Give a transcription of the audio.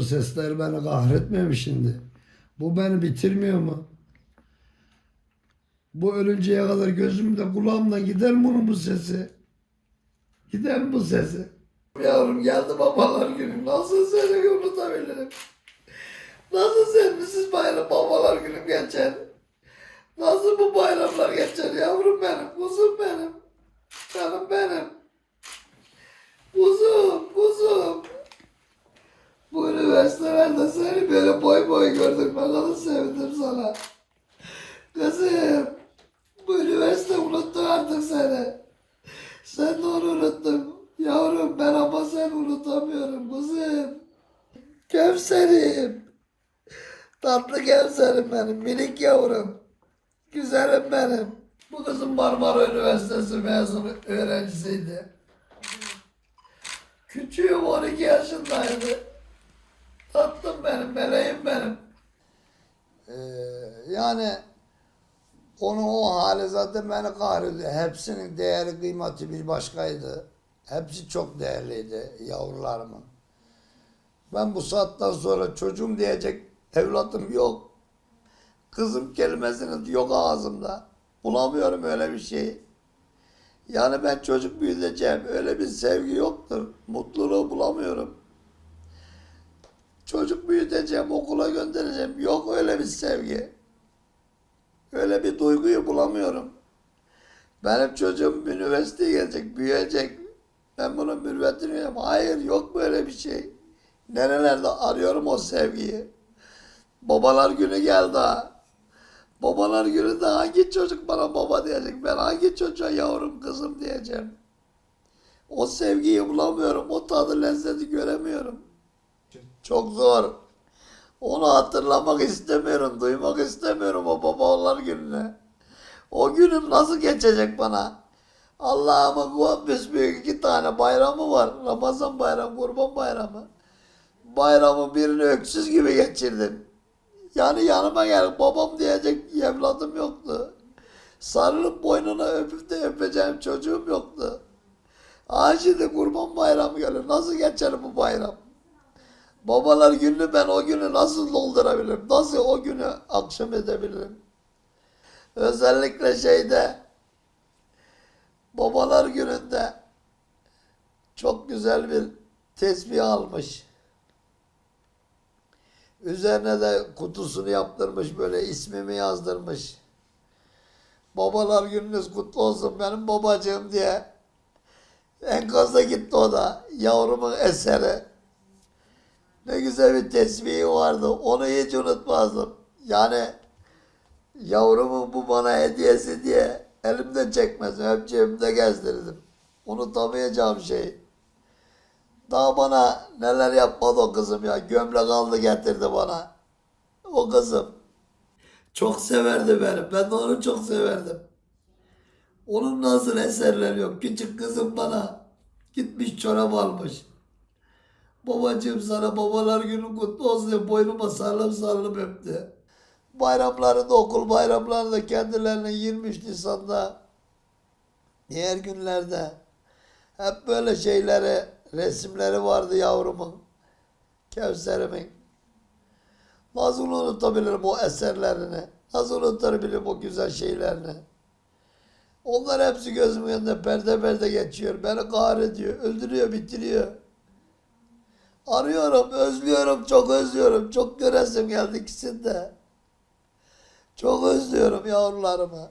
bu sesler beni kahretmiyor mu şimdi? Bu beni bitirmiyor mu? Bu ölünceye kadar gözümde kulağımdan gider mi bunun bu sesi? Gider mi bu sesi? Yavrum geldi babalar günü. Nasıl seni unutabilirim? Nasıl sevmişsiz bayram babalar günüm geçer? Nasıl bu bayramlar geçer yavrum benim, kuzum benim. Canım benim. Kuzum, kuzum. Bu üniversitelerde seni böyle boy boy gördüm. Ben kadar sevindim sana. Kızım, bu üniversite unuttu artık seni. Sen de onu unuttun. Yavrum ben ama seni unutamıyorum kızım. Kevserim. Tatlı Kevserim benim, minik yavrum. Güzelim benim. Bu kızım Marmara Üniversitesi mezunu öğrencisiydi. Küçüğüm 12 yaşındaydı. Tatlım benim, meleğim benim. Ee, yani onun o hali zaten beni kahrediyor. Hepsinin değeri kıymeti bir başkaydı. Hepsi çok değerliydi yavrularımın. Ben bu saatten sonra çocuğum diyecek evlatım yok. Kızım kelimesinin yok ağzımda. Bulamıyorum öyle bir şey. Yani ben çocuk büyüteceğim. Öyle bir sevgi yoktur. Mutluluğu bulamıyorum. Çocuk büyüteceğim, okula göndereceğim. Yok öyle bir sevgi. Öyle bir duyguyu bulamıyorum. Benim çocuğum üniversiteye gelecek, büyüyecek. Ben bunun mürüvvetini yapayım. Hayır yok böyle bir şey. Nerelerde arıyorum o sevgiyi. Babalar günü geldi ha. Babalar günü de hangi çocuk bana baba diyecek? Ben hangi çocuğa yavrum kızım diyeceğim. O sevgiyi bulamıyorum. O tadı lezzeti göremiyorum. Çok zor. Onu hatırlamak istemiyorum. Duymak istemiyorum o babalar gününe. O günüm nasıl geçecek bana? Allah'ımın bu büyük iki tane bayramı var. Ramazan bayramı, kurban bayramı. Bayramı birini öksüz gibi geçirdim. Yani yanıma gel babam diyecek evladım yoktu. Sarılıp boynuna öpüp de öpeceğim çocuğum yoktu. Aa şimdi kurban bayramı geliyor. Nasıl geçer bu bayram? Babalar günü ben o günü nasıl doldurabilirim? Nasıl o günü akşam edebilirim? Özellikle şeyde babalar gününde çok güzel bir tesbih almış. Üzerine de kutusunu yaptırmış böyle ismimi yazdırmış. Babalar gününüz kutlu olsun benim babacığım diye. Enkazda gitti o da. Yavrumun eseri. Ne güzel bir tesbihi vardı. Onu hiç unutmazdım. Yani yavrumun bu bana hediyesi diye elimde çekmez. Hep cebimde gezdirdim. Unutamayacağım şey. Daha bana neler yapmadı o kızım ya. Gömlek aldı getirdi bana. O kızım. Çok severdi beni. Ben de onu çok severdim. Onun nasıl eserleri yok. Küçük kızım bana gitmiş çorap almış. Babacığım sana babalar günü kutlu olsun diye boynuma sarılıp sarılıp öptü. Bayramlarında okul bayramlarında kendilerine 23 Nisan'da diğer günlerde hep böyle şeyleri resimleri vardı yavrumun. Kevser'imin. Nasıl unutabilirim o eserlerini? Nasıl unutabilirim o güzel şeylerini? Onlar hepsi gözümün önünde perde perde geçiyor. Beni kahrediyor, öldürüyor, bitiriyor. Arıyorum, özlüyorum, çok özlüyorum. Çok göresim geldi ikisini de. Çok özlüyorum yavrularımı.